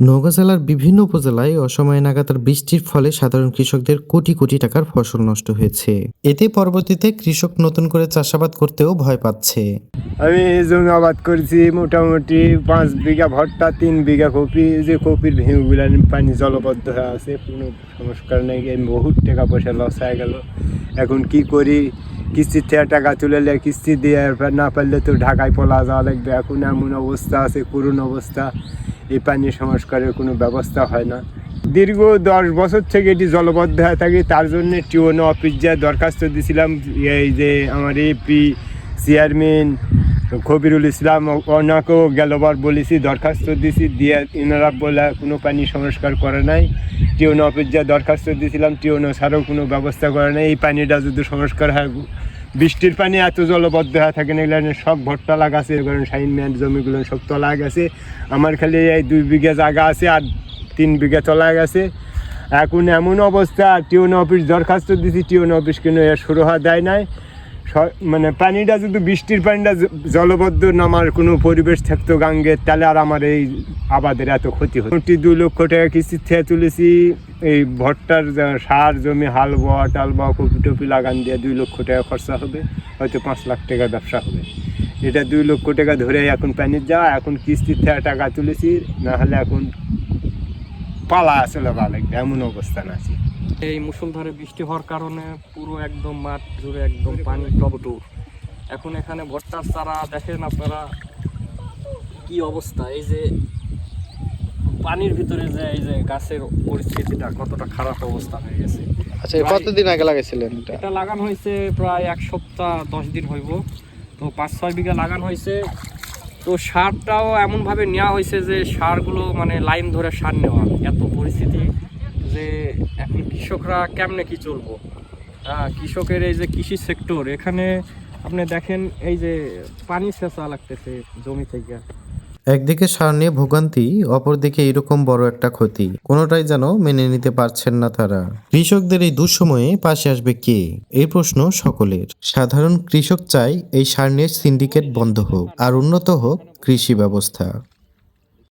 নওগাঁ জেলার বিভিন্ন উপজেলায় অসময়ে নাগাতার বৃষ্টির ফলে সাধারণ কৃষকদের কোটি কোটি টাকার ফসল নষ্ট হয়েছে। এতে পরবর্তীতে কৃষক নতুন করে চাষাবাদ করতেও ভয় পাচ্ছে। আমি জমি আবাদ করেছি, মোটামুটি পাঁচ বিঘা ভট্টা তিন বিঘা কপি। যে কপির ভেঙেগুলো পানি জলবদ্ধ হয়ে আছে, কোনো সংস্কার নেই। বহুত টাকা পয়সা লস হয়ে গেল। এখন কি করি? কিস্তির থেকে টাকা তুলে কিস্তি দিয়ে না পারলে তো ঢাকায় পলা যাওয়া লাগবে। এখন এমন অবস্থা আছে, করুণ অবস্থা। এই পানি সংস্কারের কোনো ব্যবস্থা হয় না। দীর্ঘ দশ বছর থেকে এটি জলবদ্ধ হয়ে থাকে, তার জন্য টিওনো অফিস যা দরখাস্ত দিয়েছিলাম, এই যে আমার এপি চেয়ারম্যান খবিরুল ইসলাম, ওনাকেও গেলবার বলেছি, দরখাস্ত দিয়েছি, দিয়ে এনারা বলে কোনো পানি সংস্কার করে নাই। টিওনো অফিস যা দরখাস্ত দিয়েছিলাম টিওনো ছাড়াও কোনো ব্যবস্থা করে নাই। এই পানিটা যদি সংস্কার হয় বৃষ্টির পানি এত জলবদ্ধ হয়ে থাকে না এগুলো সব ভট্টা লাগাছে কারণ সাইন ম্যান জমিগুলো সব তলা গেছে। আমার খালি এই দুই বিঘা জায়গা আছে আর তিন বিঘা তলা গেছে। এখন এমন অবস্থা, টিউন অফিস দরখাস্ত দিছি, টিউন অফিস কিন্তু এর সুরহা দেয় নাই। মানে পানিটা যদি, বৃষ্টির পানিটা জলবদ্ধ নামার কোনো পরিবেশ থাকতো গাঙ্গের, তাহলে আর আমার এই আবাদের এত ক্ষতি হতো। মোটামুটি দু লক্ষ টাকা কিস্তির থেকে তুলেছি। এই ভট্টার সার জমি, হাল বয়া, টাল বয়া, কপি টপি লাগান দিয়ে দুই লক্ষ টাকা খরচা হবে, হয়তো পাঁচ লাখ টাকা ব্যবসা হবে। এটা দুই লক্ষ টাকা ধরে এখন পানির যাওয়া এখন কিস্তির থেকে টাকা তুলেছি না হলে এখন পালা আসলে ভালো এমন অবস্থান আছে। এই মুসলধারে বৃষ্টি হওয়ার কারণে পুরো একদম মাঠ জুড়ে একদম পানি টবটুর এখন এখানে ভট্টার চারা দেখেন আপনারা কি অবস্থা, এই যে পানির ভিতরে যে এই যে গাছের পরিস্থিতিটা কতটা খারাপ অবস্থা হয়ে গেছে। আচ্ছা কতদিন আগে লাগাইছিলেন এটা? এটা লাগানো হয়েছে প্রায় এক সপ্তাহ দশ দিন হইব। তো পাঁচ ছয় বিঘা লাগানো হয়েছে। তো সারটাও এমনভাবে নেওয়া হয়েছে যে সারগুলো মানে লাইন ধরে সার নেওয়া। এত পরিস্থিতি যে এখন কৃষকরা কেমনে কি চলবো? হ্যাঁ কৃষকের এই যে কৃষি সেক্টর এখানে আপনি দেখেন এই যে পানি সেচা লাগতেছে জমি থেকে। একদিকে সার নিয়ে ভোগান্তি, অপরদিকে এরকম বড় একটা ক্ষতি। কোনোটাই যেন মেনে নিতে পারছেন না তারা। কৃষকদের এই দুঃসময়ে পাশে আসবে কে? এই প্রশ্ন সকলের। সাধারণ কৃষক চায় এই সার নিয়ে সিন্ডিকেট বন্ধ হোক, আর উন্নত হোক কৃষি ব্যবস্থা।